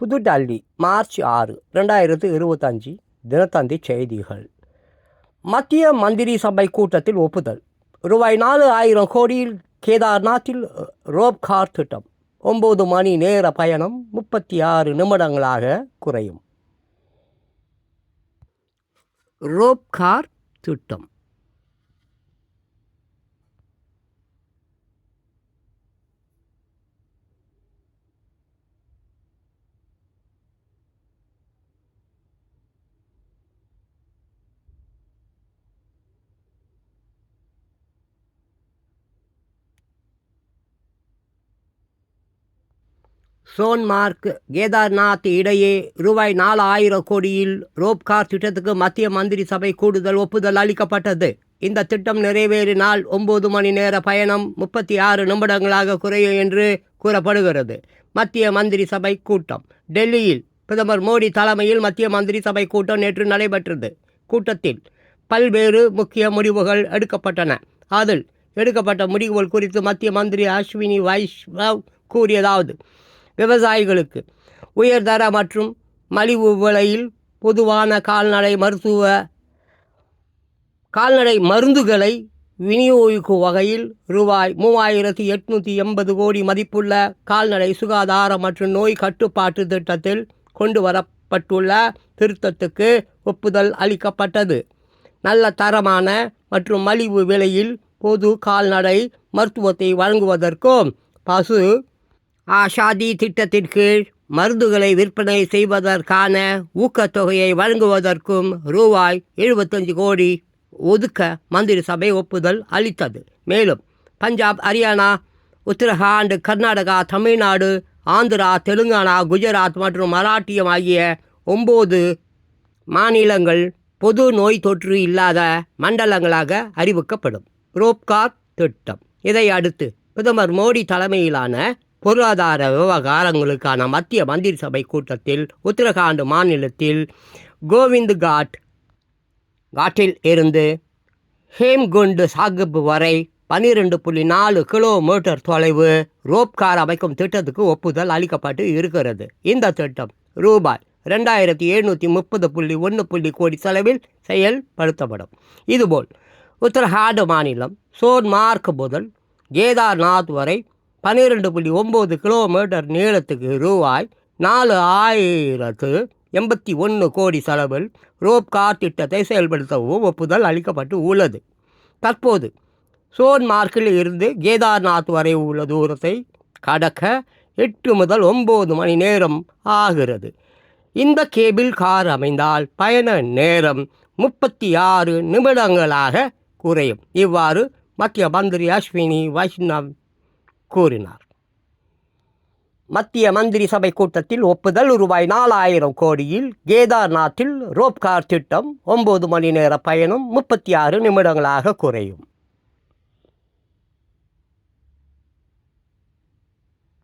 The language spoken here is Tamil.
புதுடெல்லி மார்ச் ஆறு ரெண்டாயிரத்து இருபத்தஞ்சி தினத்தந்தி செய்திகள். மத்திய மந்திரி சபை கூட்டத்தில் ஒப்புதல். ரூபாய் நாலு ஆயிரம் கோடியில் கேதார்நாத்தில் ரோப் கார் திட்டம். ஒம்பது மணி நேர பயணம் முப்பத்தி ஆறு நிமிடங்களாக குறையும். ரோப் கார் திட்டம். சோன்மார்க் கேதார்நாத் இடையே ரூபாய் நாலு ஆயிரம் கோடியில் ரோப்கார் திட்டத்துக்கு மத்திய மந்திரி சபை கூடுதல் ஒப்புதல் அளிக்கப்பட்டது. இந்த திட்டம் நிறைவேறினால் ஒம்பது மணி நேர பயணம் முப்பத்தி ஆறு நிமிடங்களாக குறையும் என்று கூறப்படுகிறது. மத்திய மந்திரி சபை கூட்டம். டெல்லியில் பிரதமர் மோடி தலைமையில் மத்திய மந்திரி சபை கூட்டம் நேற்று நடைபெற்றது. கூட்டத்தில் பல்வேறு முக்கிய முடிவுகள் எடுக்கப்பட்டன. அதில் எடுக்கப்பட்ட முடிவுகள் குறித்து மத்திய மந்திரி அஸ்வினி வைஷ்ணவ் கூறியதாவது விவசாயிகளுக்கு. உயர்தர மற்றும் மலிவு விலையில் பொதுவான கால்நடை மருத்துவ கால்நடை மருந்துகளை விநியோகிக்கும் வகையில் ரூபாய் மூவாயிரத்தி எட்நூற்றி எண்பது கோடி மதிப்புள்ள கால்நடை சுகாதார மற்றும் நோய் கட்டுப்பாட்டு திட்டத்தில் கொண்டு வரப்பட்டுள்ள திருத்தத்துக்கு ஒப்புதல் அளிக்கப்பட்டது. நல்ல தரமான மற்றும் மலிவு விலையில் பொது கால்நடை மருத்துவத்தை வழங்குவதற்கும் பசு ஆஷாதி திட்டத்தின் கீழ் மருந்துகளை விற்பனை செய்வதற்கான ஊக்கத்தொகையை வழங்குவதற்கும் ரூபாய் எழுபத்தஞ்சு கோடி ஒதுக்க மந்திரி சபை ஒப்புதல் அளித்தது. மேலும் பஞ்சாப் ஹரியானா உத்தரகாண்ட் கர்நாடகா தமிழ்நாடு ஆந்திரா தெலுங்கானா குஜராத் மற்றும் மராட்டியம் ஆகிய ஒம்பது மாநிலங்கள் பொது நோய் தொற்று இல்லாத மண்டலங்களாக அறிவிக்கப்படும். ரோப்கார் திட்டம். இதை அடுத்து பிரதமர் மோடி தலைமையிலான பொருளாதார விவகாரங்களுக்கான மத்திய மந்திரி சபை கூட்டத்தில் உத்தரகாண்ட் மாநிலத்தில் கோவிந்த் காட் காட்டில் இருந்து ஹேம்குண்டு சாகிப் வரை பன்னிரெண்டு புள்ளி நாலு கிலோமீட்டர் தொலைவு ரோப் கார் அமைக்கும் திட்டத்துக்கு ஒப்புதல் அளிக்கப்பட்டு இருக்கிறது. இந்த திட்டம் ரூபாய் ரெண்டாயிரத்தி எழுநூற்றி முப்பது புள்ளி ஒன்று புள்ளி கோடி செலவில் செயல்படுத்தப்படும். இதுபோல் உத்தரகாண்ட் மாநிலம் சோன்மார்க் முதல் கேதார்நாத் வரை பன்னிரெண்டு புள்ளி ஒம்பது கிலோமீட்டர் நீளத்துக்கு ரூபாய் நாலு ஆயிரத்து எண்பத்தி ஒன்று கோடி செலவில் ரோப் கார் திட்டத்தை செயல்படுத்தவும் ஒப்புதல் அளிக்கப்பட்டு உள்ளது. தற்போது சோன்மார்க்கில் இருந்து கேதார்நாத் வரை உள்ள தூரத்தை கடக்க எட்டு முதல் ஒம்பது மணி நேரம் ஆகிறது. இந்த கேபிள் கார் அமைந்தால் பயண நேரம் முப்பத்தி ஆறு நிமிடங்களாக குறையும். இவ்வாறு மத்திய மந்திரி அஸ்வினி வைஷ்ணவ் கூறினார். மத்திய மந்திரி சபை கூட்டத்தில் ஒப்புதல் ரூபாய் நாலாயிரம் கோடியில் கேதார்நாத்தில் ரோப்கார் திட்டம் ஒம்பது மணி நேர பயணம் முப்பத்தி ஆறு நிமிடங்களாக குறையும்.